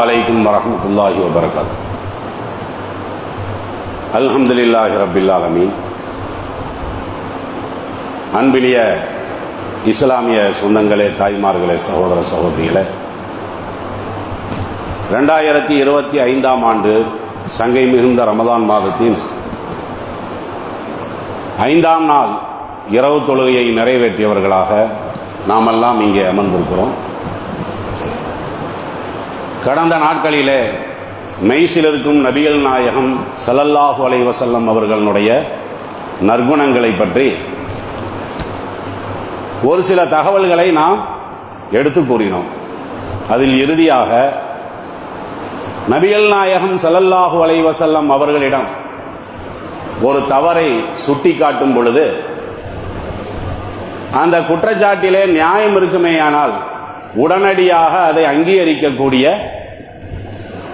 வலைக்கும் வரமத்துல்லாஹி வபரகாத் அல்ஹம்துலில்லாஹி ரபில்லாலமீன் அன்பிலிய இஸ்லாமிய சொந்தங்களே தாய்மார்களே சகோதர சகோதரிகளே ரெண்டாயிரத்தி இருபத்தி ஐந்தாம் ஆண்டு சங்கை மிகுந்த ரமதான் மாதத்தின் ஐந்தாம் நாள் இரவு தொழுகையை நிறைவேற்றியவர்களாக நாமெல்லாம் இங்கே அமர்ந்திருக்கிறோம். கடந்த நாட்களிலே மெய்சில் இருக்கும் நபிகள் நாயகம் சலல்லாஹு அலைவசல்லம் அவர்களுடைய நற்குணங்களை பற்றி ஒரு சில தகவல்களை நாம் எடுத்து கூறினோம். அதில் இறுதியாக நபிகள் நாயகம் சலல்லாஹு அலைவசல்லம் அவர்களிடம் ஒரு தவறை சுட்டிக்காட்டும் பொழுது அந்த குற்றச்சாட்டிலே நியாயம் இருக்குமேயானால் உடனடியாக அதை அங்கீகரிக்கக்கூடிய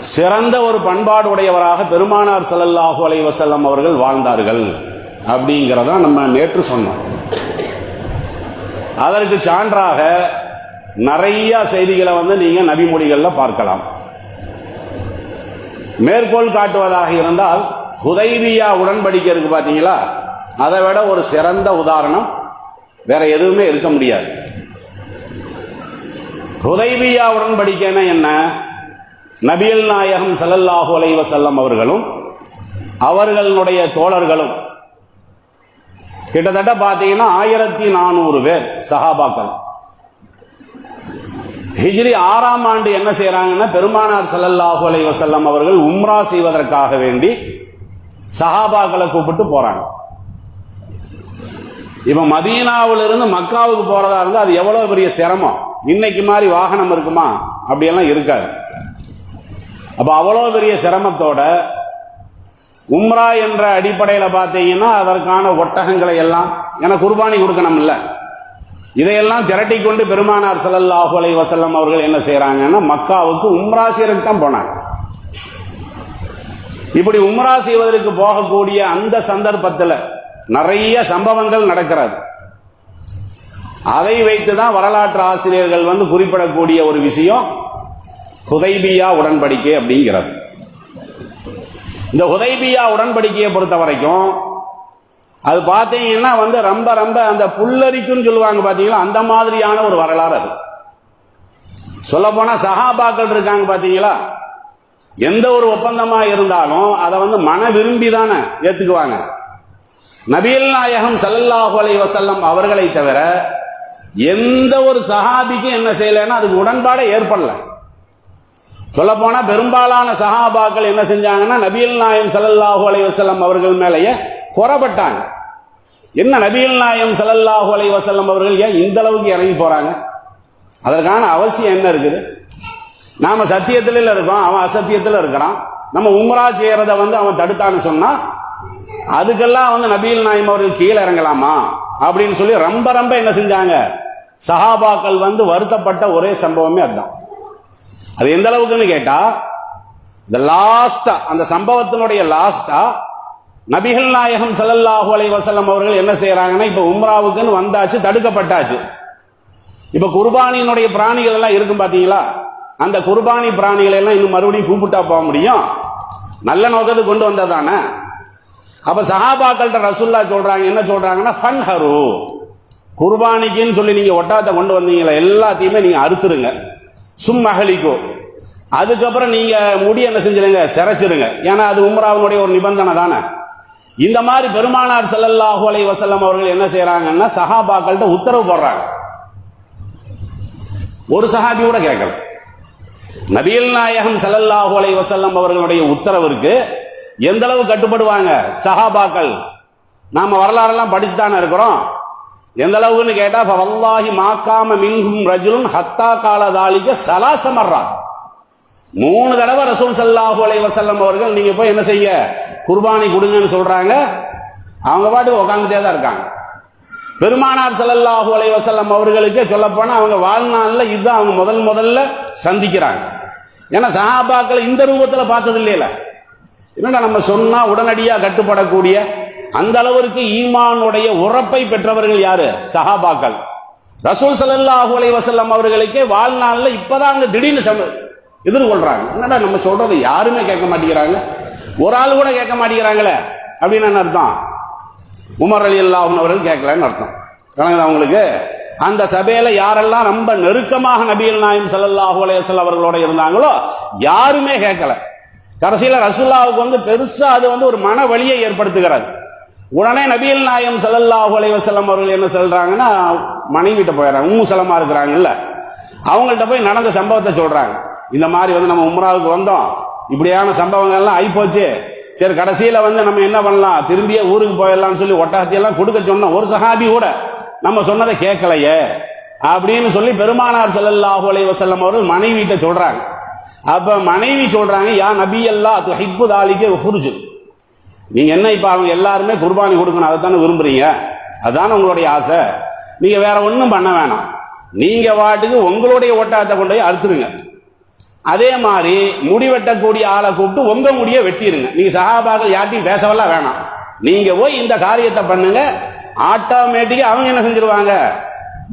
சிறந்த ஒரு பண்பாடு உடையவராக பெருமானார் ஸல்லல்லாஹு அலைஹி வஸல்லம் அவர்கள் வாழ்ந்தார்கள். அப்படிங்கிறதா நம்ம நேற்று சொன்னோம். அதற்கு சான்றாக நிறைய செய்திகளை வந்து நீங்கள் நபிமொழிகளில் பார்க்கலாம். மேற்கோள் காட்டுவதாக இருந்தால் ஹுதைவியா உடன்படிக்கை இருக்கு பார்த்தீங்களா அதை விட ஒரு சிறந்த உதாரணம் வேற எதுவுமே இருக்க முடியாது. ஹுதைவியா உடன்படிக்கைன்னா என்ன? நபியல் நாயகம் சல்லல்லாஹு அலைஹி செல்லம் அவர்களும் அவர்களுடைய தோழர்களும் கிட்டத்தட்ட பார்த்தீங்கன்னா ஆயிரத்தி நானூறு பேர் சஹாபாக்கள். ஹிஜ்ரி ஆறாம் ஆண்டு என்ன செய்கிறாங்கன்னா பெருமானார் சல்லல்லாஹு அலைஹி செல்லம் அவர்கள் உம்ரா செய்வதற்காக வேண்டி சஹாபாக்களை கூப்பிட்டு போகிறாங்க இப்போ மதீனாவிலிருந்து மக்காவுக்கு போகிறதா இருந்தால் அது எவ்வளோ பெரிய சிரமம்? இன்னைக்கு மாதிரி வாகனம் இருக்குமா? அப்படியெல்லாம் இருக்காது. அப்போ அவ்வளோ பெரிய சிரமத்தோட உம்ரா என்ற அடிப்படையில் பார்த்தீங்கன்னா அதற்கான ஒட்டகங்களை எல்லாம் ஏன்னா குர்பானி கொடுக்கணும் இல்லை இதையெல்லாம் திரட்டி கொண்டு பெருமானார் சல்லல்லாஹு அலை வசல்லம் அவர்கள் என்ன செய்கிறாங்கன்னா மக்காவுக்கு உம்ரா தான் போனாங்க. இப்படி உம்ரா செய்வதற்கு போகக்கூடிய அந்த சந்தர்ப்பத்தில் நிறைய சம்பவங்கள் நடக்கிறது. அதை வைத்து தான் வரலாற்று ஆசிரியர்கள் வந்து குறிப்பிடக்கூடிய ஒரு விஷயம் ஹுதைபியா உடன்படிக்கை அப்படிங்கிறது. இந்த ஹுதைபியா உடன்படிக்கையை பொறுத்த வரைக்கும் அது பார்த்தீங்கன்னா வந்து ரொம்ப ரொம்ப அந்த புல்லரிக்குன்னு சொல்லுவாங்க பார்த்தீங்களா? அந்த மாதிரியான ஒரு வரலாறு அது. சொல்லப்போனால் சஹாபாக்கள் இருக்காங்க பார்த்தீங்களா? எந்த ஒரு ஒப்பந்தமாக இருந்தாலும் அதை வந்து மன விரும்பி தானே ஏற்றுக்குவாங்க நபியல் நாயகம் ஸல்லல்லாஹு அலைஹி வசல்லம் அவர்களை தவிர எந்த ஒரு சஹாபிக்கும் என்ன செய்யலைன்னா அதுக்கு உடன்பாடே ஏற்படலை. சொல்லப்போனால் பெரும்பாலான சஹாபாக்கள் என்ன செஞ்சாங்கன்னா நபியல் நாயம் சல்லல்லாஹு அலைவசல்லம் அவர்கள் மேலேயே குறப்பட்டாங்க என்ன நபியல் நாயம் சல்லல்லாஹு அலைவசல்லம் அவர்கள் ஏன் இந்த அளவுக்கு இறங்கி போகிறாங்க அதற்கான அவசியம் என்ன இருக்குது? நாம் சத்தியத்தில் இருக்கோம் அவன் அசத்தியத்தில் இருக்கிறான். நம்ம உம்ரா செய்யறத வந்து அவன் தடுத்தான்னு சொன்னால் அதுக்கெல்லாம் வந்து நபியல் நாயம் அவர்கள் கீழே இறங்கலாமா? அப்படின்னு சொல்லி ரொம்ப ரொம்ப என்ன செஞ்சாங்க. சஹாபாக்கள் வந்து வருத்தப்பட்ட ஒரே சம்பவமே அதுதான். அது எந்த அளவுக்குன்னு கேட்டால் இந்த லாஸ்டா அந்த சம்பவத்தினுடைய லாஸ்டா நபிகள் நாயகம் சல்லல்லாஹு அலை வசல்லம் அவர்கள் என்ன செய்யறாங்கன்னா இப்போ உம்ராவுக்குன்னு வந்தாச்சு தடுக்கப்பட்டாச்சு. இப்போ குர்பானியினுடைய பிராணிகள் எல்லாம் இருக்கும் பார்த்தீங்களா அந்த குர்பானி பிராணிகளை எல்லாம் இன்னும் மறுபடியும் கூப்பிட்டா போக முடியும்? நல்ல நோக்கத்தை கொண்டு வந்தது தானே அப்போ சஹாபாக்கள்கிட்ட ரசுல்லா சொல்றாங்க என்ன சொல்றாங்கன்னா ஃபன் ஹரு குர்பானிக்குன்னு சொல்லி நீங்கள் ஒட்டாத்தை கொண்டு வந்தீங்களா எல்லாத்தையுமே நீங்கள் அறுத்துருங்க சும் அகலிக்கோ. அதுக்கப்புறம் நீங்கள் முடி என்ன செஞ்சிருங்க? சிறைச்சிடுங்க ஏன்னா அது உம்ராவினுடைய ஒரு நிபந்தனை தானே. இந்த மாதிரி பெருமானார் செல்லல்லாஹு அலை வசல்லம் அவர்கள் என்ன செய்கிறாங்கன்னா சஹாபாக்கள்கிட்ட உத்தரவு போடுறாங்க. ஒரு சஹாபி கூட கேட்கல. நபியல் நாயகம் செல்லல்லாஹு அலை வசல்லம் அவர்களுடைய உத்தரவிற்கு எந்த அளவு கட்டுப்படுவாங்க? சஹாபாக்கள். நாம் வரலாறெல்லாம் படிச்சு தானே இருக்கிறோம். எந்த அளவுக்குன்னு கேட்டா வல்லாஹி மாக்காம மின்ஹும் ரஜுலும் ஹத்தா கால தாளிக சலாசமர்றா மூணு தடவை ரசூல் ஸல்லல்லாஹு அலை வசல்லம் அவர்கள் நீங்க போய் என்ன செய்ய குர்பானி கொடுங்கன்னு சொல்றாங்க. அவங்க பாட்டுக்கு உட்காந்துட்டே தான் இருக்காங்க. பெருமானார் ஸல்லல்லாஹு அலை வசல்லம் அவர்களுக்கு சொல்லப்போனால் அவங்க வாழ்நாளில் இதுதான் அவங்க முதல் முதல்ல சந்திக்கிறாங்க. ஏன்னா சஹாபாக்களை இந்த ரூபத்தில் பார்த்தது இல்லையில என்னடா நம்ம சொன்னால் உடனடியாக கட்டுப்படக்கூடிய அந்த அளவிற்கு ஈமானுடைய உறப்பை பெற்றவர்கள் யாரு? சஹாபாக்கள். ரசூல் ஸல்லல்லாஹு அலை வசல்லம் அவர்களுக்கே வாழ்நாளில் இப்போதான் அங்கே திடீர்னு சம எதிர்கொள்றாங்க. என்னடா நம்ம சொல்றதை யாருமே கேட்க மாட்டேங்கிறாங்க? ஒரு ஆள் கூட கேட்க மாட்டேங்கிறாங்களே. அப்படின்னு என்ன அர்த்தம்? உமர் அலி அல்லாஹன் அவர்கள் கேட்கலன்னு அர்த்தம். கலங்குது அவங்களுக்கு அந்த சபையில யாரெல்லாம் ரொம்ப நெருக்கமாக நபியல் நாயம் ஸல்லல்லாஹு அலையசல் அவர்களோட இருந்தாங்களோ யாருமே கேட்கல. கடைசியில் ரசுல்லாவுக்கு வந்து பெருசாக அது வந்து ஒரு மன வழியை ஏற்படுத்துகிறது உடனே நபியல் நாயம் ஸல்லல்லாஹு அலைஹி செல்லம் அவர்கள் என்ன சொல்றாங்கன்னா மனைவிட்ட போயிடறாங்க உம்மு சலமா இருக்கிறாங்கல்ல. அவங்கள்ட்ட போய் நடந்த சம்பவத்தை சொல்றாங்க. இந்த மாதிரி வந்து நம்ம உம்ராவுக்கு வந்தோம். இப்படியான சம்பவங்கள்லாம் ஆயிப்போச்சு. சரி கடைசியில் வந்து நம்ம என்ன பண்ணலாம்? திரும்பியே ஊருக்கு போயிடலாம்னு சொல்லி ஒட்டகத்தையெல்லாம் கொடுக்க சொன்னோம். ஒரு சஹாபி கூட நம்ம சொன்னதை கேட்கலையே. அப்படின்னு சொல்லி பெருமானார் செல்லல்லாஹு அலைஹி வஸல்லம் அவர்கள் மனைவிட்ட சொல்றாங்க. அப்ப மனைவி சொல்றாங்க யா நபி அல்லா துஹிப்பு தாலிக்கு ஹுர்ஜு நீங்கள் என்ன இப்போ அவங்க எல்லாருமே குர்பானி கொடுக்கணும் அதை தானே விரும்புறீங்க? அதுதானே உங்களுடைய ஆசை. நீங்கள் வேற ஒன்றும் பண்ண வேணாம். நீங்கள் வாட்டுக்கு உங்களுடைய ஒட்டகத்தை கொண்டு போய் அறுத்துருங்க. அதே மாதிரி முடி வெட்டக்கூடிய ஆளை கூப்பிட்டு உங்கள் முடிய வெட்டிடுங்க நீங்கள் சகாபாக்கள் யார்ட்டையும் பேசவெல்லாம் வேணாம். நீங்கள் போய் இந்த காரியத்தை பண்ணுங்க. ஆட்டோமேட்டிக்காக அவங்க என்ன செஞ்சிருவாங்க?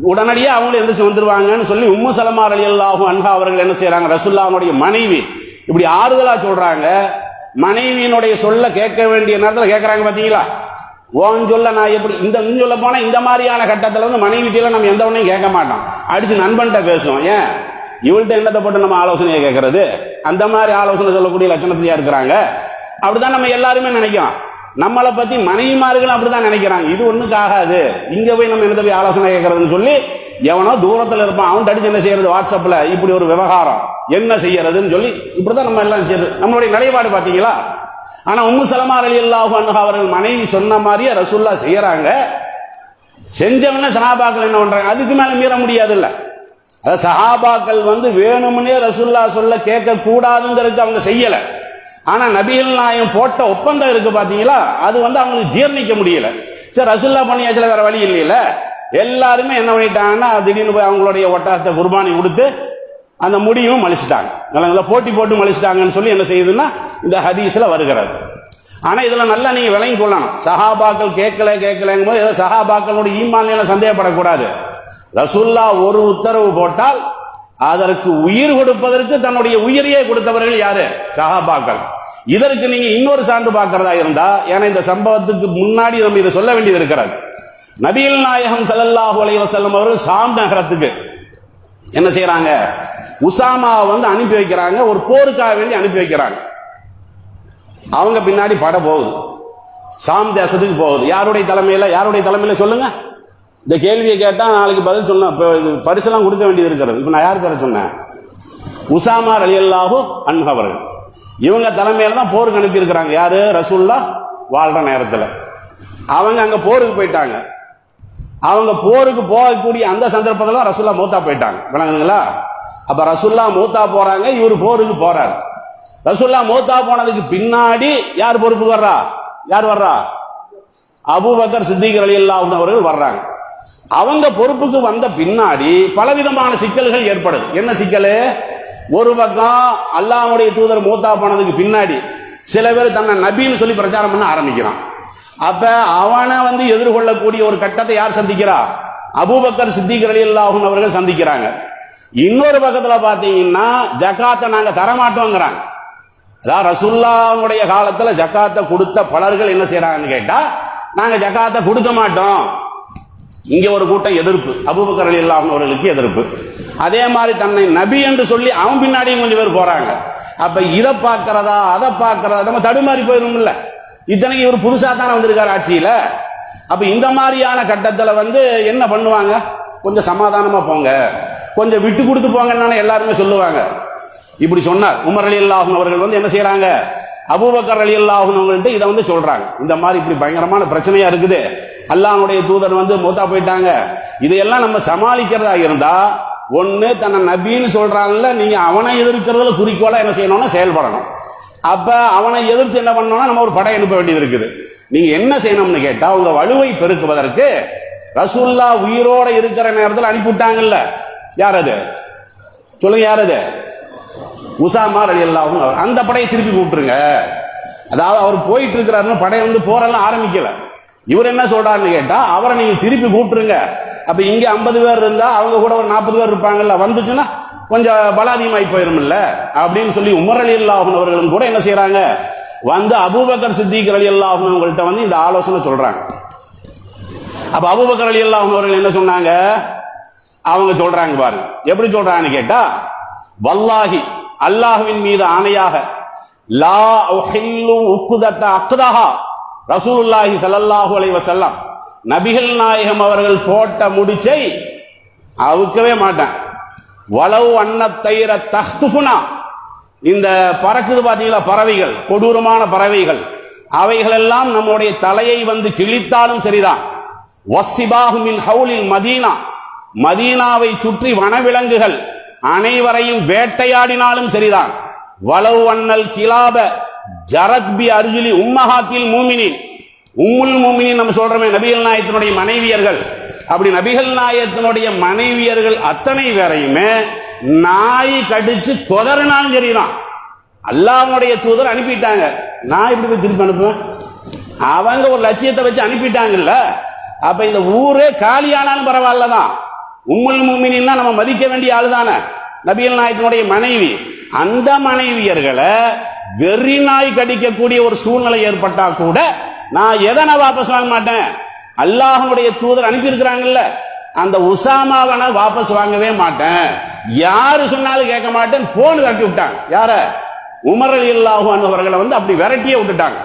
உடனடியாக அவங்களும் எந்திரிச்சு வந்துருவாங்கன்னு சொல்லி உம்மு சலமார் அலி அல்லாஹும் அன்ஹா அவர்கள் என்ன செய்கிறாங்க ரசுல்லாவுடைய மனைவி இப்படி ஆறுதலாக சொல்கிறாங்க மனைவியினுடைய சொல்ல கேட்க வேண்டிய நேரத்தில் கேட்குறாங்க பார்த்தீங்களா ஓன் சொல்ல நான் எப்படி இந்த இன்னும் சொல்ல போனால் இந்த மாதிரியான கட்டத்தில் வந்து மனைவிட்டியில நம்ம எந்த ஒன்றையும் கேட்க மாட்டோம். அடித்து நண்பன்கிட்ட பேசுவோம். ஏன்? இவள்கிட்ட என்னத்தை போட்டு நம்ம ஆலோசனையை கேட்கறது அந்த மாதிரி ஆலோசனை சொல்லக்கூடிய லட்சணத்திலேயே இருக்கிறாங்க? அப்படிதான் நம்ம எல்லாருமே நினைக்கிறோம். நம்மளை பற்றி மனைவிமார்களும் அப்படிதான் நினைக்கிறாங்க. இது ஒண்ணுக்கு ஆகாது. இங்கே போய் நம்ம என்னத்தை போய் ஆலோசனை கேட்கறதுன்னு சொல்லி எவனோ தூரத்தில் இருப்பான் அவன் அடிச்சு என்ன செய்யறது வாட்ஸ்அப்பில் இப்படி ஒரு விவகாரம். என்ன செய்யறதுன்னு சொல்லி இப்படிதான் நம்ம எல்லாம் செய்யறது. நம்மளுடைய நிலைப்பாடு பார்த்தீங்களா? ஆனால் உம்மு சலமார் அலி அல்லாஹு அவர்கள் மனைவி சொன்ன மாதிரியே ரசுல்லா செய்யறாங்க. செஞ்சவன சஹாபாக்கள் என்ன பண்ணுறாங்க அதுக்கு மேலே மீற முடியாதுல்ல. அதாவது சஹாபாக்கள் வந்து வேணும்னே ரசுல்லா சொல்ல கேட்கக்கூடாதுங்கிறதுக்கு அவங்க செய்யலை. ஆனால் நபிகள் நாயம் போட்ட ஒப்பந்தம் இருக்குது பார்த்தீங்களா? அது வந்து அவங்களுக்கு ஜீர்ணிக்க முடியல. சரி ரசுல்லா பண்ணியாச்சில் வேறு வழி இல்லையில எல்லாருமே என்ன பண்ணிட்டாங்கன்னா திடீர்னு போய் அவங்களுடைய ஒட்டாரத்தை குர்பானி கொடுத்து அந்த முடியும் மலிச்சிட்டாங்க. நல்ல போட்டி போட்டு மலிச்சிட்டாங்கன்னு சொல்லி என்ன செய்யுதுன்னா இந்த ஹதீஸில் வருகிறது. ஆனால் இதில் நல்லா நீங்கள் விளங்கி கொள்ளணும். சஹாபாக்கள் கேட்கல கேட்கலங்கும் போது ஏதோ சஹாபாக்களுடைய ஈமான்ல சந்தேகப்படக்கூடாது. ரசுல்லா ஒரு உத்தரவு போட்டால் அதற்கு உயிர் கொடுப்பதற்கு தன்னுடைய உயிரையே கொடுத்தவர்கள் யாரு? சஹாபாக்கள். இதற்கு நீங்கள் இன்னொரு சான்று பார்க்கறதா இருந்தா ஏன்னா இந்த சம்பவத்துக்கு முன்னாடி நம்ம இதை சொல்ல வேண்டியது இருக்கிறது. நபிகள் நாயகம் ஸல்லல்லாஹு அலைவசல்லம் அவர்கள் சாம் நகரத்துக்கு என்ன செய்யறாங்க? உசாமாவை வந்து அனுப்பி வைக்கிறாங்க. ஒரு போருக்காக வேண்டி அனுப்பி வைக்கிறாங்க. அவங்க பின்னாடி பட போகுது. சாம் தேசத்துக்கு போகுது. யாருடைய தலைமையில? யாருடைய தலைமையில சொல்லுங்க. இந்த கேள்வியை கேட்டால் நாளைக்கு பதில் சொன்ன இப்போ இது பரிசெல்லாம் கொடுக்க வேண்டியது இருக்கிறது. இப்போ நான் யார் பேரை சொன்னேன்? உசாமா ரலியல்லாஹு அன்ஹு அவர்கள். இவங்க தலைமையில தான் போருக்கு அனுப்பியிருக்கிறாங்க. யார்? யாரு ரசூல்லா வாழ்ற நேரத்தில். அவங்க அங்கே போருக்கு போயிட்டாங்க. அவங்க போருக்கு போகக்கூடிய அந்த சந்தர்ப்பத்தில் ரசுல்லா மூத்தா போயிட்டாங்க. விளங்குதுங்களா? அப்போ ரசுல்லா மூத்தா போகிறாங்க இவர் போருக்கு போகிறார் ரசுல்லா மூத்தா போனதுக்கு பின்னாடி யார் பொறுப்புக்கு வர்றா? யார் வர்றா? அபுபக்கர் சித்திகர் அலி ரலியல்லாஹு அவர்கள் வர்றாங்க. அவங்க பொறுப்புக்கு வந்த பின்னாடி பலவிதமான சிக்கல்கள் ஏற்படுது. என்ன சிக்கல்? ஒரு பக்கம் அல்லாவுடைய தூதர் மூத்தா போனதுக்கு பின்னாடி சில பேர் தன்னை நபின்னு சொல்லி பிரச்சாரம் பண்ண ஆரம்பிக்கிறான். அப்ப அவனை வந்து எதிர்கொள்ளக்கூடிய ஒரு கட்டத்தை யார் சந்திக்கிறா? அபூபக்கர் சித்திக் ரலியல்லாஹு அவர்கள் சந்திக்கிறாங்க. இன்னொரு பக்கத்தில் பார்த்தீங்கன்னா ஜகாத்தை நாங்கள் தரமாட்டோங்கிறாங்க. அதாவது ரசுல்லாவுடைய காலத்தில் ஜக்காத்தை கொடுத்த பலர்கள் என்ன செய்யறாங்கன்னு கேட்டா நாங்கள் ஜக்காத்தை கொடுக்க மாட்டோம். இங்க ஒரு கூட்டம் எதிர்ப்பு. அபூபக்கர் அலியல்லாஹு அவர்களுக்கு எதிர்ப்பு. அதே மாதிரி தன்னை நபி என்று சொல்லி அவன் பின்னாடியும் கொஞ்சம் பேர் போறாங்க. அப்ப இதை பார்க்கறதா அதை பார்க்கறதா நம்ம தடுமாறி போயிடும்ல. இத்தனைக்கு இவர் புதுசாக தானே வந்திருக்கார் ஆட்சியில். அப்போ இந்த மாதிரியான கட்டத்தில் வந்து என்ன பண்ணுவாங்க? கொஞ்சம் சமாதானமாக போங்க. கொஞ்சம் விட்டு கொடுத்து போங்கன்னு தானே எல்லாருமே சொல்லுவாங்க. இப்படி சொன்னார். உமர் அலி அல்லாஹும் அவர்கள் வந்து என்ன செய்கிறாங்க அபூபக்கர் அலி அல்லாஹும் அவங்கள்ட்ட இதை வந்து சொல்கிறாங்க இந்த மாதிரி இப்படி பயங்கரமான பிரச்சனையாக இருக்குது. அல்லாஹனுடைய தூதர் வந்து மூத்தா போயிட்டாங்க. இதையெல்லாம் நம்ம சமாளிக்கிறதா இருந்தால் ஒன்று தன்னை நபின்னு சொல்கிறாங்கல்ல நீங்கள் அவனை எதிர்க்கிறதுல குறிக்கோளாக என்ன செய்யணும்னா செயல்படணும். அப்ப அவனை எதிர்த்து என்ன பண்ணணும்னா நம்ம ஒரு படை அனுப்ப வேண்டியது இருக்குது. நீங்க என்ன செய்யணும்னு கேட்டா உங்க வலுவை பெருக்குவதற்கு ரசூல்லா உயிரோட இருக்கிற நேரத்தில் அனுப்பிவிட்டாங்கல்ல. யார் அது? சொல்லுங்க யார் அது? உசாமா அலி அல்லாஹும் அந்த படையை திருப்பி கூப்பிட்டுருங்க. அதாவது அவர் போயிட்டு இருக்கிறாருன்னு படையை வந்து போரெல்லாம் ஆரம்பிக்கல. இவர் என்ன சொல்றாருன்னு கேட்டா அவரை நீங்க திருப்பி கூப்பிட்டுருங்க. அப்ப இங்க ஐம்பது பேர் இருந்தா அவங்க கூட ஒரு நாற்பது பேர் இருப்பாங்கல்ல. வந்துச்சுன்னா கொஞ்சம் பலாதீமாய் போயிருமில்ல அப்படின்னு சொல்லி உமர் அலி அல்லாஹன் அவர்களும் கூட என்ன செய்கிறாங்க வந்து அபூபக்கர் சித்திக் அலி அல்லாஹன் அவங்கள்ட்ட வந்து இந்த ஆலோசனை சொல்றாங்க. அப்ப அபூபக்கர் அலி அல்லாஹன் அவர்கள் என்ன சொன்னாங்க? அவங்க சொல்றாங்க பாருங்க எப்படி சொல்றாங்கன்னு கேட்டா வல்லாஹி அல்லாஹுவின் மீது ஆணையாக லா உஹில்லு உக்குதத்த அக்குதஹா ரசூலுல்லாஹி சல்லல்லாஹு அலைவ செல்லாம் நபிகள் நாயகம் அவர்கள் போட்ட முடிச்சை அவுக்கவே மாட்டேன். வளவு அன்னத்தயிர தஹ்துஃபுனா. இந்த பறக்குது பார்த்தீங்களா பறவைகள் கொடூரமான பறவைகள். அவைகளெல்லாம் நம்முடைய தலையை வந்து கிழித்தாலும் சரிதான். வசிபாஹு ஹவுலில் மதீனா. மதீனாவை சுற்றி வனவிலங்குகள் அனைவரையும் வேட்டையாடினாலும் சரிதான். வளவு அண்ணல் கிலாப ஜரக்பி அர்ஜுலி உம்மஹாத்தில் மூமினின். உம்முல் மூமினின் நம்ம சொல்றோமே நபிகள் நாயத்தினுடைய மனைவியர்கள். அப்படி நபிகள் நாயத்தினுடைய மனைவியர்கள் அத்தனை பேரையுமே நாய் கடிச்சு கொதறினாலும் சரிதான். அல்லாவுடைய தூதர் அனுப்பிட்டாங்க. நான் இப்படி போய் திருப்பி அனுப்புவேன்? அவங்க ஒரு லட்சியத்தை வச்சு அனுப்பிட்டாங்கல்ல. அப்ப இந்த ஊரே காலியானாலும் பரவாயில்ல தான் உம்முல் முமினின்னா நம்ம மதிக்க வேண்டிய ஆளு தானே நபிகள் நாயத்தினுடைய மனைவி. அந்த மனைவியர்களை வெறி நாய் கடிக்கக்கூடிய ஒரு சூழ்நிலை ஏற்பட்டா கூட நான் எதை நான் வாபஸ் வாங்க மாட்டேன்? அல்லாஹனுடைய தூதர் அனுப்பியிருக்கிறாங்கல்ல அந்த உசாமாவனை வாபஸ் வாங்கவே மாட்டேன். யாரு சொன்னாலும் கேட்க மாட்டேன் போன் கட்டி விட்டாங்க. யார? உமர் அலி அல்லாஹு அவர்களை வந்து அப்படி விரட்டியே விட்டுட்டாங்க.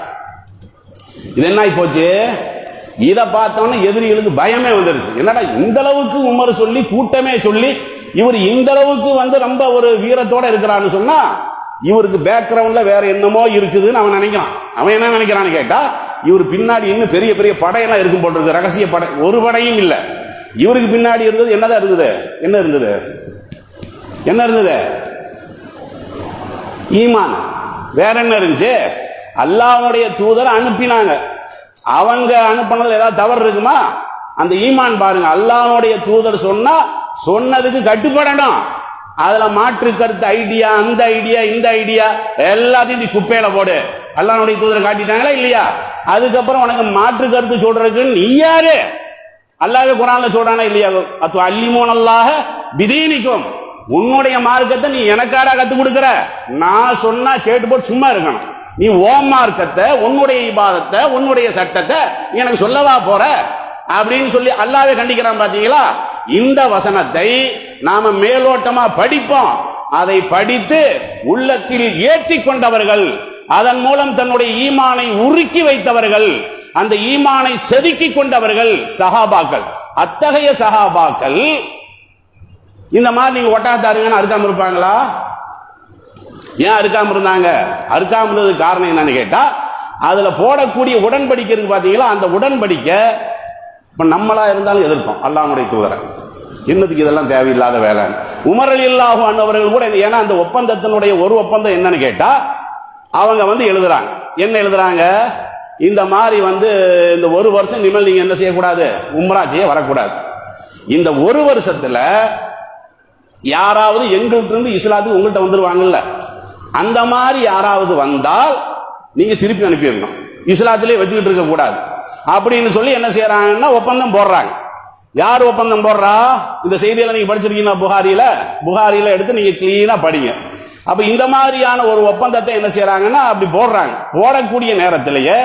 இது என்ன போச்சு? இதை பார்த்தோன்னே எதிரிகளுக்கு பயமே வந்துருச்சு. என்னடா இந்த அளவுக்கு உமர் சொல்லி கூட்டமே சொல்லி இவர் இந்த அளவுக்கு வந்து ரொம்ப ஒரு வீரத்தோட இருக்கிறான்னு சொன்னா இவருக்கு பேக்ரவுண்ட்ல வேற என்னமோ இருக்குதுன்னு அவன் நினைக்கிறான். அவன் என்ன நினைக்கிறான்னு கேட்டா இவர் பின்னாடி இன்னும் பெரிய பெரிய படையெல்லாம் இருக்கும் போல் இருக்குது ரகசிய படை. ஒரு படையும் இல்லை. இவருக்கு பின்னாடி இருந்தது என்னதான் இருந்தது? என்ன இருந்தது? என்ன இருந்தது? ஈமான். வேற என்ன இருந்துச்சு? அல்லாவுடைய தூதரை அனுப்பினாங்க. அவங்க அனுப்பினதுல ஏதாவது தவறு இருக்குமா? அந்த ஈமான் பாருங்க. அல்லாவுடைய தூதர் சொன்னா சொன்னதுக்கு கட்டுப்படணும். அதுல மாற்று கருத்து ஐடியா அந்த ஐடியா இந்த ஐடியா எல்லாத்தையும் நீ குப்பையில போடு. அல்லானுடைய தூதரை காட்டிட்டாங்களா இல்லையா? அதுக்கப்புறம் உனக்கு மாற்று கருத்து சொல்றதுக்கு நீ யாரு? அல்லாஹ்வே குரான்ல சொல்றானா இல்லையா? அத்து அல்லிமோன் அல்லாஹ பிதீனிக்கும். உன்னுடைய மார்க்கத்தை நீ எனக்காரா கத்து கொடுக்குற? நான் சொன்னா கேட்டு போட்டு சும்மா இருக்கணும். நீ ஓ மார்க்கத்தை உன்னுடைய இபாதத்தை உன்னுடைய சட்டத்தை நீ எனக்கு சொல்லவா போற? அப்படின்னு சொல்லி அல்லாவே கண்டிக்கிறான் பாத்தீங்களா? இந்த வசனத்தை நாம மேலோட்டமா படிப்போம். அதை படித்து உள்ளத்தில் ஏற்றி கொண்டவர்கள் அதன் மூலம் தன்னுடைய ஈமானை உருக்கி வைத்தவர்கள் அந்த ஈமானை செதுக்கி கொண்டவர்கள் சஹாபாக்கள். அத்தகைய சஹாபாக்கள் இந்த மாதிரி நீங்க ஒட்டாத்தாருங்கன்னு அறுக்காம இருப்பாங்களா? ஏன் அறுக்காம இருந்தாங்க? அறுக்காம இருந்ததுக்கு காரணம் என்னன்னு கேட்டா அதுல போடக்கூடிய உடன்படிக்கை இருக்கு பாத்தீங்களா? அந்த உடன்படிக்கை இப்ப நம்மளா இருந்தாலும் எதிர்ப்போம். அல்லாமுடைய தூதரை. இன்னத்துக்கு இதெல்லாம் தேவையில்லாத வேலை. உமரல் இல்லாகும் அண்ணவர்கள் கூட ஏன்னா அந்த ஒப்பந்தத்தினுடைய ஒரு ஒப்பந்தம் என்னன்னு கேட்டா அவங்க வந்து எழுதுறாங்க. என்ன எழுதுறாங்க? இந்த மாதிரி வந்து இந்த ஒரு வருஷம் இனிமேல் நீங்கள் என்ன செய்யக்கூடாது? உம்ரா செய்ய வரக்கூடாது. இந்த ஒரு வருஷத்தில் யாராவது எங்கள்கிட்டருந்து இஸ்லாத்துக்கு உங்கள்கிட்ட வந்துடுவாங்கல்ல அந்த மாதிரி யாராவது வந்தால் நீங்கள் திருப்பி அனுப்பிடணும். இஸ்லாத்திலே வச்சுக்கிட்டு இருக்கக்கூடாது அப்படின்னு சொல்லி என்ன செய்கிறாங்கன்னா ஒப்பந்தம் போடுறாங்க. யார் ஒப்பந்தம் போடுறா? இந்த செய்தியில் நீங்கள் படிச்சிருக்கீங்களா புகாரியில்? புகாரியில் எடுத்து நீங்கள் க்ளீனாக படிங்க. அப்ப இந்த மாதிரியான ஒரு ஒப்பந்தத்தை என்ன செய்யறாங்கன்னா அப்படி போடுறாங்க. போடக்கூடிய நேரத்திலேயே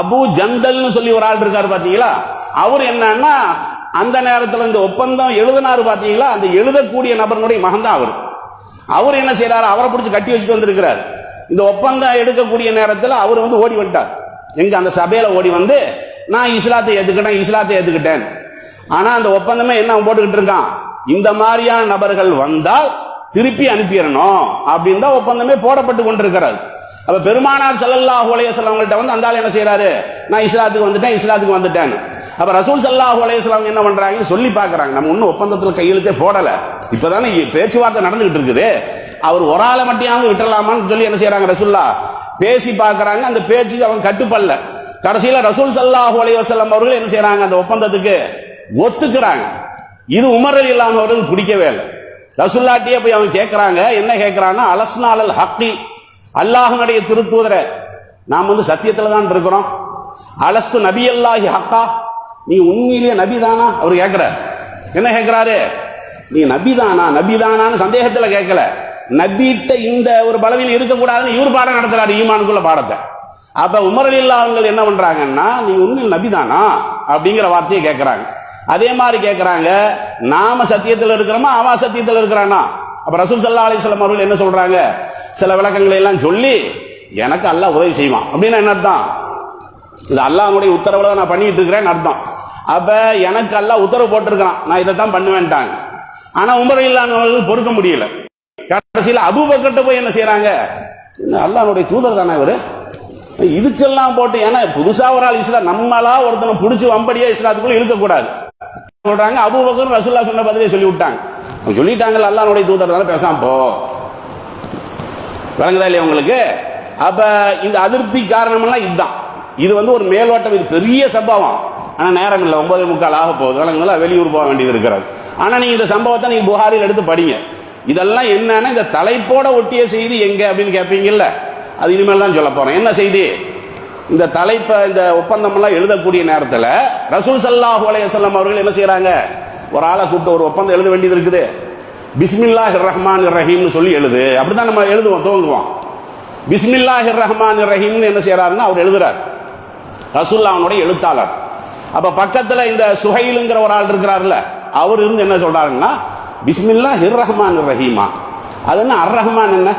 அபு ஜந்தல்னு சொல்லி ஒரு ஆள் இருக்காரு பாத்தீங்களா? அவர் என்னன்னா அந்த நேரத்தில் இந்த ஒப்பந்தம் எழுதினாரு பாத்தீங்களா? அந்த எழுதக்கூடிய நபர்களுடைய மகன் தான் அவர். அவர் என்ன செய்யறாரு அவரை பிடிச்சி கட்டி வச்சுட்டு வந்திருக்கிறார். இந்த ஒப்பந்தம் எடுக்கக்கூடிய நேரத்தில் அவர் வந்து ஓடி வந்துட்டார். எங்க அந்த சபையில ஓடி வந்து நான் இஸ்லாத்தை ஏத்துக்கிட்டேன் இஸ்லாத்தை ஏத்துக்கிட்டேன். ஆனா அந்த ஒப்பந்தமே என்ன போட்டுக்கிட்டு இருக்கான்? இந்த மாதிரியான நபர்கள் வந்தால் திருப்பி அனுப்பிடணும் அப்படின்னு தான் ஒப்பந்தமே போடப்பட்டு கொண்டிருக்கிறது. அப்போ பெருமானார் சல்லல்லாஹ் அலைஹி அவங்கள்ட்ட வந்து அந்த ஆள் என்ன செய்கிறாரு நான் இஸ்லாத்துக்கு வந்துட்டேன் இஸ்லாத்துக்கு வந்துட்டேன் அப்போ ரசூல் சல்லாஹ் அலைஹி என்ன பண்ணுறாங்க சொல்லி பார்க்குறாங்க நம்ம இன்னும் ஒப்பந்தத்தில் கையெழுத்தே போடலை. இப்போ தானே பேச்சுவார்த்தை நடந்துகிட்டு இருக்குது. அவர் ஒரு ஆளை மட்டும் விட்டுறலாமான்னு சொல்லி என்ன செய்கிறாங்க ரசூல்லா? பேசி பார்க்குறாங்க அந்த பேச்சுக்கு அவங்க கட்டுப்படல. கடைசியில் ரசூல் சல்லாஹ் அலைஹி அவர்கள் என்ன செய்கிறாங்க அந்த ஒப்பந்தத்துக்கு ஒத்துக்கிறாங்க. இது உமரல் இல்லாமல் அவர்களுக்கு பிடிக்கவே இல்லை. ரசுல்லாட்டியே போய் அவன் கேட்குறாங்க என்ன கேட்கறான்னா அலஸ்னாலல் ஹக்கி. அல்லாஹனுடைய திருத்தூதரை நாம் வந்து சத்தியத்தில் தான் இருக்கிறோம். அலஸ்து நபி அல்லாஹி ஹக்கா. நீ உண்மையிலேயே நபி தானா அவர் கேட்குற என்ன கேட்குறாரு நீ நபிதானா? நபிதானான்னு சந்தேகத்தில் கேட்கல நபிட்ட இந்த ஒரு பலவீனம் இருக்கக்கூடாதுன்னு இவர் பாடம் நடத்துறாரு ஈமானுக்குள்ள பாடத்தை. அப்போ உமரலில்லா அவங்க என்ன பண்ணுறாங்கன்னா நீ உண்மையில் நபிதானா? அப்படிங்கிற வார்த்தையை கேட்குறாங்க அதே மாதிரி கேட்குறாங்க நாம சத்தியத்தில் இருக்கிறோமா அவன் சத்தியத்தில் இருக்கிறானா? அப்போ ரசூல் சல்லா அலிஸ்லாம் அவர்கள் என்ன சொல்கிறாங்க சில விளக்கங்களை எல்லாம் சொல்லி எனக்கு அல்லாஹ் உதவி செய்வான். அப்படின்னு என்ன அர்த்தம்? இது அல்லாஹனுடைய உத்தரவில் தான் நான் பண்ணிட்டு இருக்கிறேன்னு அர்த்தம். அப்போ எனக்கு அல்லாஹ் உத்தரவு போட்டிருக்கிறான். நான் இதை தான் பண்ணுவேன்ட்டாங்க. ஆனால் உமர் இல்லாதவர்கள் பொறுக்க முடியல. கடைசியில் அபுபக்கிட்ட போய் என்ன செய்கிறாங்க அல்லாஹனுடைய தூதர் தானே இவர்? இதுக்கெல்லாம் போட்டு ஏன்னா புதுசாக ஒரு ஆள் இஸ்லாம் நம்மளா ஒருத்தனை பிடிச்சி வம்படியாக இஸ்லாத்துக்குள்ளே இழுக்கக்கூடாது. சொல்றாங்க. அபுபக்கர் ரசுல்லா சொன்ன பதிலே சொல்லி விட்டாங்க அவங்க சொல்லிட்டாங்கல்ல அல்லாஹ்வுடைய தூதர் தானே பேசாம போ. விளங்குதா இல்லையா உங்களுக்கு? அப்ப இந்த அதிருப்தி காரணமெல்லாம் இதுதான். இது வந்து ஒரு மேலோட்டம் இது பெரிய சம்பவம். ஆனால் நேரம் இல்லை ஒன்பது முக்கால் ஆக போகுது. விளங்குங்களா வெளியூர் போக வேண்டியது இருக்கிறது. ஆனால் நீங்கள் இந்த சம்பவத்தை நீங்கள் புகாரில் எடுத்து படிங்க. இதெல்லாம் என்னன்னா இந்த தலைப்போட ஒட்டிய செய்தி எங்க அப்படின்னு கேட்பீங்கல்ல அது இனிமேல் தான் சொல்ல போறேன். என்ன செய்தி? இந்த தலைப்பை இந்த ஒப்பந்தமெல்லாம் எழுதக்கூடிய நேரத்தில் ரசூல் சல்லாஹு அலையம் அவர்கள் என்ன செய்கிறாங்க ஒரு ஆளை கூப்பிட்டு ஒரு ஒப்பந்தம் எழுத வேண்டியது இருக்குது. பிஸ்மில்லாஹ் ரஹ்மான் ரஹீம்னு சொல்லி எழுது. அப்படிதான் நம்ம எழுதுவோம் தோங்குவோம் பிஸ்மில்லாஹ் ரஹ்மான் ரஹீம்னு என்ன செய்கிறாருன்னு அவர் எழுதுறார். ரசூல்லாவனுடைய எழுத்தாளர். அப்போ பக்கத்தில் இந்த சுஹைலுங்கிற ஒரு ஆள் இருக்கிறார்ல அவர் இருந்து என்ன சொல்கிறாருன்னா பிஸ்மில்லா ஹிர் ரஹ்மான் ரஹீமா அது என்ன அர் ரஹ்மான் என்ன?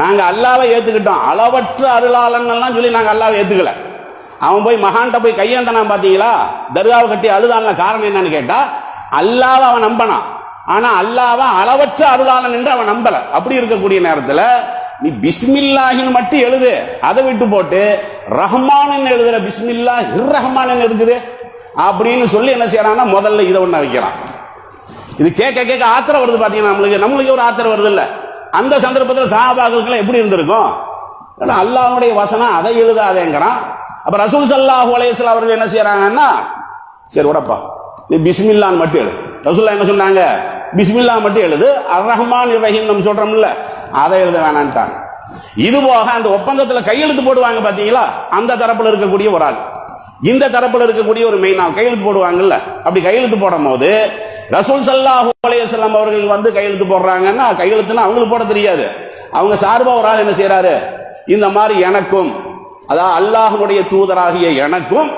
நாங்கள் அல்லாவை ஏற்றுக்கிட்டோம் அளவற்ற அருளாளனெல்லாம் சொல்லி நாங்கள் அல்லாவை ஏற்றுக்கல அவன் போய் மகான்கிட்ட போய் கையேந்தனா பார்த்தீங்களா தர்காவை கட்டி அழுதான காரணம் என்னன்னு கேட்டால் அல்லாவை அவன் நம்பனான். ஆனால் அல்லாவை அளவற்ற அருளாளன் என்று அவன் நம்பலை. அப்படி இருக்கக்கூடிய நேரத்தில் நீ பிஸ்மில்லாஹின்னு மட்டும் எழுது. அதை விட்டு போட்டு ரஹ்மான் எழுதுற பிஸ்மில்லா ஹிர் ரஹ்மான் இருக்குது? அப்படின்னு சொல்லி என்ன செய்யறான்னா முதல்ல இதை ஒன்று வைக்கிறான் இது கேட்க கேட்க ஆத்திரம் வருது பார்த்தீங்கன்னா நம்மளுக்கு? நம்மளுக்கு ஒரு ஆத்திரம் வருது இல்லை அந்த சந்தர்ப்பத்தில் சஹாபாக்களுக்கு எப்படி இருந்திருக்கும்? ஏன்னா அல்லாஹனுடைய வசனம் அதை எழுதாதேங்கிறான். அப்போ ரசூல் சல்லாஹூ அலையஸ்லாம் அவர்கள் என்ன செய்கிறாங்கன்னா சரி விடப்பா நீ பிஸ்மில்லான்னு மட்டும் எழுது ரசூல்லா என்ன சொன்னாங்க பிஸ்மில்லா மட்டும் எழுது. அர் ரஹ்மான் ரஹீம் நம்ம சொல்கிறோம்ல அதை எழுத வேணான்ட்டாங்க. இது போக அந்த ஒப்பந்தத்தில் கையெழுத்து போடுவாங்க பார்த்தீங்களா அந்த தரப்பில் இருக்கக்கூடிய ஒரு ஆள். இந்த தரப்பில் இருக்கக்கூடிய ஒரு மெயின் ஆள். கையெழுத்து போடுவாங்கல்ல. அப்படி கையெழுத்து போடும் போது ரசூல் சல்லாஹூ அலையம் அவர்கள் வந்து கையெழுத்து போடுறாங்கன்னா கையெழுத்துனா அவங்களுக்கு போட தெரியாது. அவங்க சார்பாக ஒரு ஆள் என்ன செய்யறாரு இந்த மாதிரி எனக்கும் அதாவது அல்லாஹனுடைய தூதராகிய எனக்கும்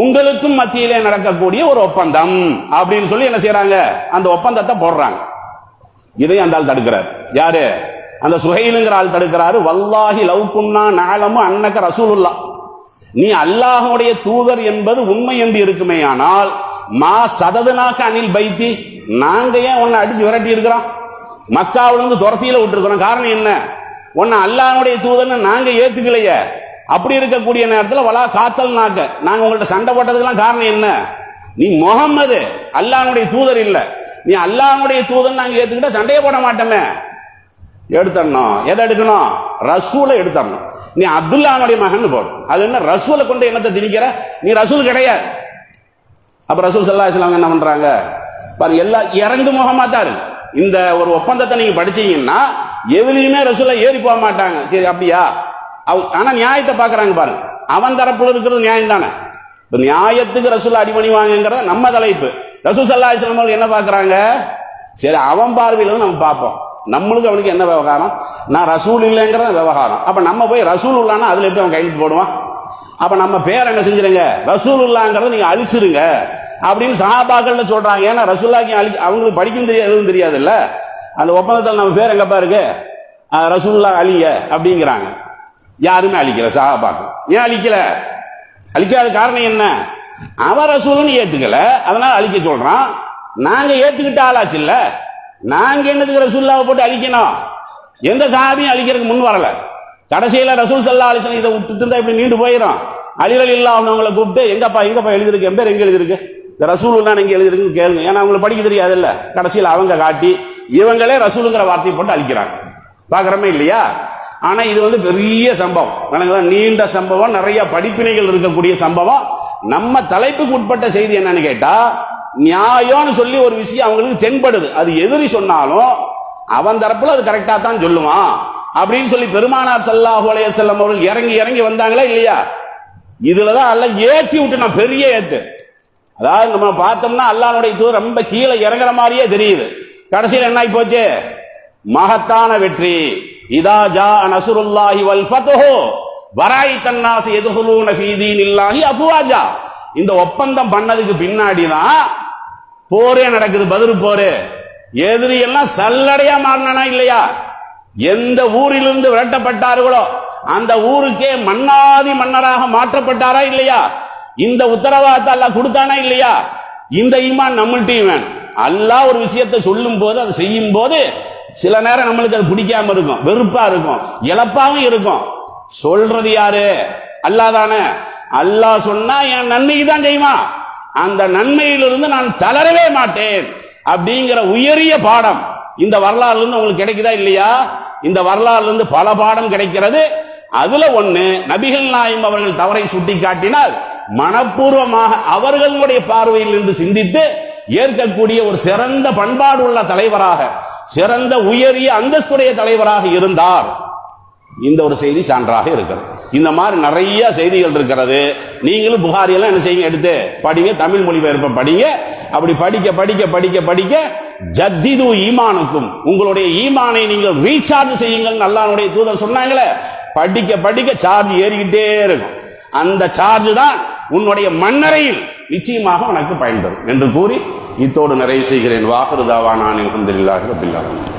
உங்களுக்கும் மத்தியிலே நடக்கக்கூடிய ஒரு ஒப்பந்தம் அப்படின்னு சொல்லி என்ன செய்யறாங்க அந்த ஒப்பந்தத்தை போடுறாங்க. இதையும் அந்த ஆள் தடுக்கிறார். யாரு? அந்த சுஹைலுங்கிற ஆள் தடுக்கிறாரு. வல்லாஹி லவ்குன்னா நாளமும் அன்னக்க ரசூலுல்லா. நீ அல்லாஹனுடைய தூதர் என்பது உண்மை என்று இருக்குமே ஆனால் மா சததுனாக்க அனில் பைத்தி நாங்க ஏன் உன்னை அடிச்சு விரட்டி இருக்கிறோம்? மக்காவிலிருந்து துரத்தியில விட்டுருக்கிறோம். காரணம் என்ன? உன்னை அல்லானுடைய தூதர்னு நாங்க ஏத்துக்கலையே. அப்படி இருக்கக்கூடிய நேரத்தில் வலா காத்தல் நாக்க நாங்க உங்கள்ட்ட சண்டை போட்டதுக்கெல்லாம் காரணம் என்ன? நீ முகம்மது அல்லானுடைய தூதர் இல்லை. நீ அல்லானுடைய தூதன் நாங்க ஏத்துக்கிட்டா சண்டையே போட மாட்டோமே. எடுத்துடணும் எதை எடுக்கணும்? ரசூலை எடுத்தரணும். நீ அப்துல்லானுடைய மகன் போடும் அது என்ன? ரசூலை கொண்டு என்னத்தை திணிக்கிற? நீ ரசூல் கிடையாது. அப்போ ரசூல் சல்லா இஸ்லாம் என்ன பண்ணுறாங்க பாரு எல்லா இறங்கு முகமாக தான் இருக்கு. இந்த ஒரு ஒப்பந்தத்தை நீங்கள் படிச்சீங்கன்னா எதுலையுமே ரசூலா ஏறி போக மாட்டாங்க. சரி அப்படியா? அவ் ஆனால் நியாயத்தை பார்க்குறாங்க பாருங்க அவன் தரப்புல இருக்கிறது நியாயம் தானே? இப்போ நியாயத்துக்கு ரசூல் அடிமணிவாங்கிறத நம்ம தலைப்பு. ரசூல் சல்லா இஸ்லாம் அவர்கள் என்ன பார்க்குறாங்க சரி அவன் பார்வையில் தான் நம்ம பார்ப்போம். நம்மளுக்கு அவனுக்கு என்ன விவகாரம்? நான் ரசூல் இல்லைங்கிறத விவகாரம். அப்போ நம்ம போய் ரசூல் உள்ளானா அதில் எப்படி அவன் கையெழுத்து போடுவான்? அப்போ நம்ம பேர் என்ன செஞ்சிருங்க? ரசூல் இல்லாங்கிறத நீங்கள் அழிச்சிருங்க. அப்படின்னு சஹாபாக்கள்னு சொல்றாங்க. ஏன்னா ரசூல்லாக்கி அழி அவங்களுக்கு படிக்கும் தெரியாது எழுதும் தெரியாதுல்ல? அந்த ஒப்பந்தத்தில் நம்ம பேர் எங்கப்பா இருக்கு ரசூல்லா அழிங்க அப்படிங்கிறாங்க. யாருமே அழிக்கல சஹாபாக்கள் ஏன் அழிக்கல? அழிக்காத காரணம் என்ன? அவன் ரசூலுன்னு ஏத்துக்கல. அதனால அழிக்க சொல்றான். நாங்க ஏத்துக்கிட்ட ஆளாச்சு இல்ல. நாங்க என்னதுக்கு ரசூல்லாவை போட்டு அழிக்கணும்? எந்த சஹாபியும் அழிக்கிறதுக்கு முன் வரல. கடைசியில ரசூல் சல்லா அலிசன் இதை விட்டுட்டு இருந்தா இப்படி நீண்டு போயிடும் அழிவல் இல்லாமல் அவங்களை கூப்பிட்டு எங்கப்பா எங்கப்பா எழுதிருக்கு என் பேர் எங்க எழுதியிருக்கு? இந்த ரசூலுல்லா எங்க எழுதிருக்குன்னு கேளுங்க. ஏன்னா அவங்களை படிக்க தெரியாதுல்ல. கடைசியில் அவங்க காட்டி இவங்களே ரசூலுங்கிற வார்த்தையை போட்டு அழிக்கிறாங்க. பார்க்குறமே இல்லையா? ஆனா இது வந்து பெரிய சம்பவம். எனக்கு நீண்ட சம்பவம். நிறைய படிப்பினைகள் இருக்கக்கூடிய சம்பவம். நம்ம தலைப்புக்கு உட்பட்ட செய்தி என்னன்னு கேட்டா நியாயம்னு சொல்லி ஒரு விஷயம் அவங்களுக்கு தென்படுது. அது எதிரி சொன்னாலும் அவன் தரப்புல அது கரெக்டா தான் சொல்லுவான். அப்படின்னு சொல்லி பெருமானார் ஸல்லல்லாஹு அலைஹி செல்லம் அவர்கள் இறங்கி இறங்கி வந்தாங்களா இல்லையா? இதுலதான் அல்ல ஏத்தி விட்டு நான் பெரிய ஏத்து. அதாவது நம்ம பார்த்தோம்னா அல்லானுடைய தூதர் ரொம்ப கீழே இறங்குற மாதிரியே தெரியுது. கடைசியில் என்ன ஆகி போச்சு? மகத்தான வெற்றி. இதா ஜா நசுருல்லாஹி வல் ஃபத்ஹு. வராய் தன்னாஸ் எதுகுலூன ஃபீ தீனில்லாஹி அஃப்வாஜா. இந்த ஒப்பந்தம் பண்ணதுக்கு பின்னாடி தான் போரே நடக்குது பதில் போரு. எதிரி எல்லாம் சல்லடையா மாறினா இல்லையா? எந்த ஊரிலிருந்து விரட்டப்பட்டார்களோ அந்த ஊருக்கே மன்னாதி மன்னராக மாற்றப்பட்டாரா இல்லையா? இந்த உத்தரவாதத்தை அல்லாஹ் கொடுத்தானா இல்லையா? இந்த ஈமான் நம்மள்ட்டையும் வேணும். அல்லாஹ் ஒரு விஷயத்தை சொல்லும் போது அதை செய்யும் போது சில நேரம் நம்மளுக்கு அது பிடிக்காம இருக்கும் வெறுப்பா இருக்கும் இழப்பாவும் இருக்கும். சொல்றது யாரு? அல்லாஹ் தானே. அல்லாஹ் சொன்னா என் நன்மைக்கு தான் செய்வான். அந்த நன்மையிலிருந்து நான் தளரவே மாட்டேன் அப்படிங்கிற உயரிய பாடம். இந்த வரலாறுல இருந்து உங்களுக்கு கிடைக்குதா இல்லையா? இந்த வரலாறுல இருந்து பல பாடம் கிடைக்கிறது. அதுல ஒண்ணு நபிகள் நாயம் அவர்கள் தவறை சுட்டி காட்டினால் மனப்பூர்வமாக அவர்களுடைய பார்வையில் நின்று சிந்தித்து ஏற்கக்கூடிய ஒரு சிறந்த பண்பாடு உள்ள தலைவராக சிறந்த உயரிய அந்தஸ்துடைய தலைவராக இருந்தார். இந்த ஒரு செய்தி சான்றாக இருக்கிறது. இந்த மாதிரி நிறைய செய்திகள் இருக்கிறது. நீங்களும் புகாரியெல்லாம் என்ன செய்யுங்க எடுத்து படிங்க தமிழ் மொழிபெயர்ப்பை படிங்க. அப்படி படிக்க படிக்க படிக்க படிக்க ஜத்திது ஈமானுக்கும் உங்களுடைய ஈமானை நீங்கள் ரீசார்ஜ் செய்யுங்கள். நல்லானுடைய தூதர் சொன்னாங்களே படிக்க படிக்க சார்ஜ் ஏறிக்கிட்டே இருக்கும். அந்த சார்ஜ் தான் உன்னுடைய மண்ணறையில் நிச்சயமாக உனக்கு பயன்பெறும் என்று கூறி இத்தோடு நிறைவு செய்கிறேன். வாகருதாவா நான் அலமதுல்லாஹி ரபில்